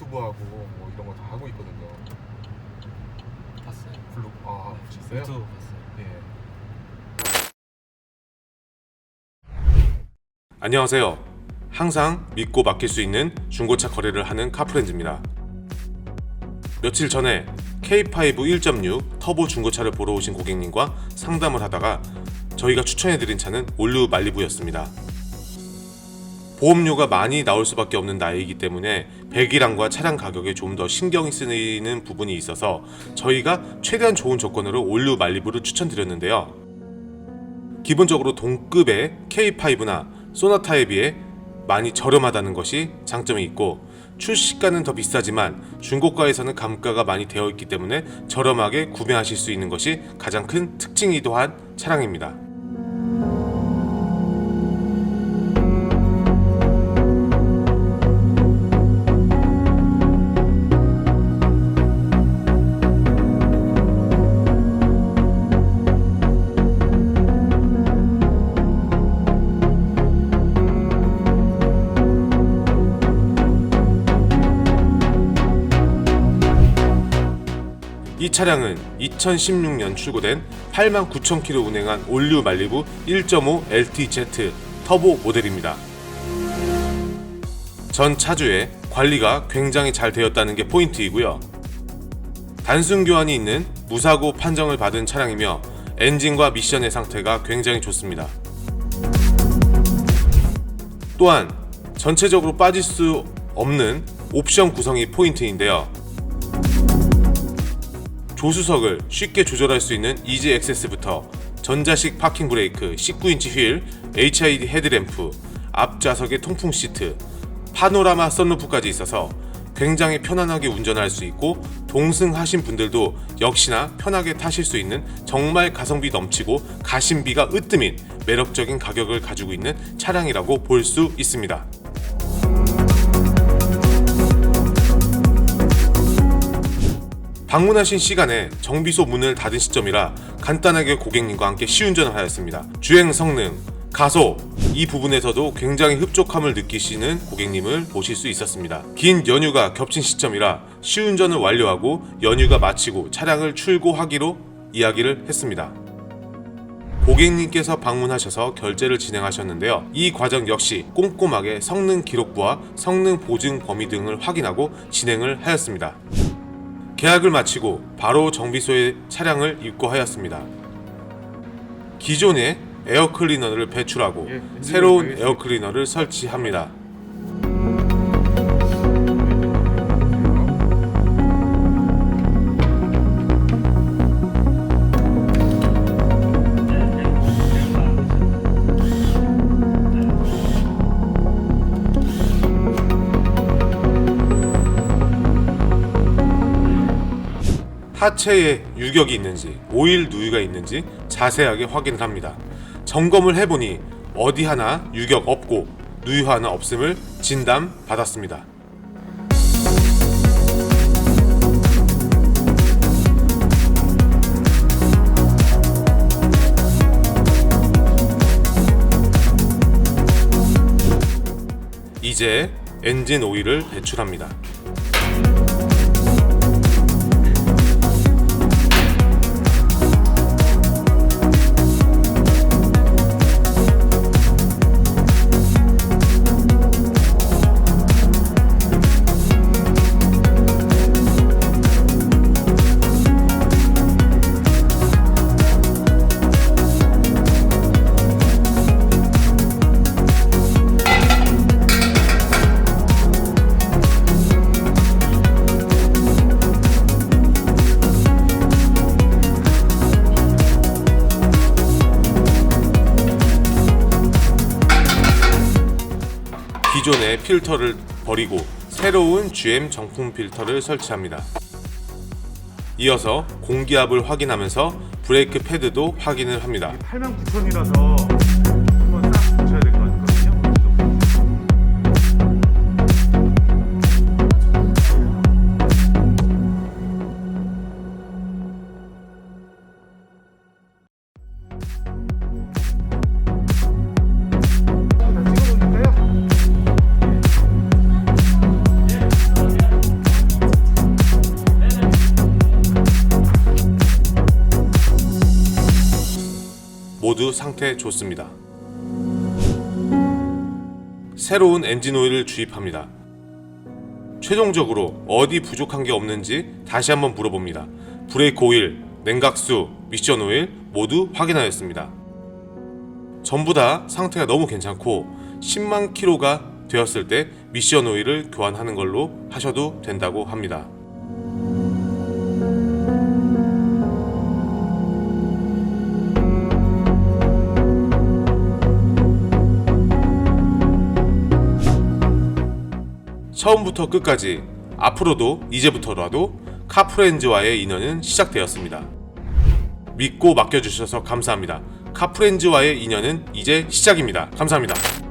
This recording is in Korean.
유튜브하고 뭐 이런 거 다 하고 있거든요. 봤어요. 블로그 아 보셨어요? 유튜브 봤어요. 예. 안녕하세요. 항상 믿고 맡길 수 있는 중고차 거래를 하는 카프렌즈입니다. 며칠 전에 K5 1.6 터보 중고차를 보러 오신 고객님과 상담을 하다가 저희가 추천해드린 차는 올류 말리부였습니다. 보험료가 많이 나올 수밖에 없는 나이이기 때문에 배기량과 차량 가격에 좀 더 신경이 쓰이는 부분이 있어서 저희가 최대한 좋은 조건으로 올류 말리부를 추천드렸는데요. 기본적으로 동급의 K5나 소나타에 비해 많이 저렴하다는 것이 장점이 있고 출시가는 더 비싸지만 중고가에서는 감가가 많이 되어 있기 때문에 저렴하게 구매하실 수 있는 것이 가장 큰 특징이기도 한 차량입니다. 이 차량은 2016년 출고된 89,000km 운행한 올류 말리부 1.5 LTZ 터보 모델입니다. 전 차주의 관리가 굉장히 잘 되었다는 게 포인트이고요. 단순 교환이 있는 무사고 판정을 받은 차량이며 엔진과 미션의 상태가 굉장히 좋습니다. 또한 전체적으로 빠질 수 없는 옵션 구성이 포인트인데요. 조수석을 쉽게 조절할 수 있는 이지 액세스부터 전자식 파킹 브레이크, 19인치 휠, HID 헤드램프, 앞좌석의 통풍 시트, 파노라마 썬루프까지 있어서 굉장히 편안하게 운전할 수 있고 동승하신 분들도 역시나 편하게 타실 수 있는 정말 가성비 넘치고 가심비가 으뜸인 매력적인 가격을 가지고 있는 차량이라고 볼 수 있습니다. 방문하신 시간에 정비소 문을 닫은 시점이라 간단하게 고객님과 함께 시운전을 하였습니다. 주행 성능, 가속 이 부분에서도 굉장히 흡족함을 느끼시는 고객님을 보실 수 있었습니다. 긴 연휴가 겹친 시점이라 시운전을 완료하고 연휴가 마치고 차량을 출고하기로 이야기를 했습니다. 고객님께서 방문하셔서 결제를 진행하셨는데요. 이 과정 역시 꼼꼼하게 성능 기록부와 성능 보증 범위 등을 확인하고 진행을 하였습니다. 계약을 마치고 바로 정비소에 차량을 입고하였습니다. 기존의 에어 클리너를 배출하고 예, 새로운 알겠습니다. 에어 클리너를 설치합니다. 하체에 유격이 있는지 오일 누유가 있는지 자세하게 확인을 합니다. 점검을 해보니 어디 하나 유격 없고 누유 하나 없음을 진단 받았습니다. 이제 엔진 오일을 배출합니다. 기존의 필터를 버리고 새로운 GM 정품 필터를 설치합니다. 이어서 공기압을 확인하면서 브레이크 패드도 확인을 합니다. 8만 9천이라서 상태 좋습니다. 새로운 엔진 오일을 주입합니다. 최종적으로 어디 부족한 게 없는지 다시 한번 물어봅니다. 브레이크 오일, 냉각수, 미션 오일 모두 확인하였습니다. 전부 다 상태가 너무 괜찮고 10만 킬로가 되었을 때 미션 오일을 교환하는 걸로 하셔도 된다고 합니다. 처음부터 끝까지 앞으로도 이제부터라도 카프렌즈와의 인연은 시작되었습니다. 믿고 맡겨주셔서 감사합니다. 카프렌즈와의 인연은 이제 시작입니다. 감사합니다.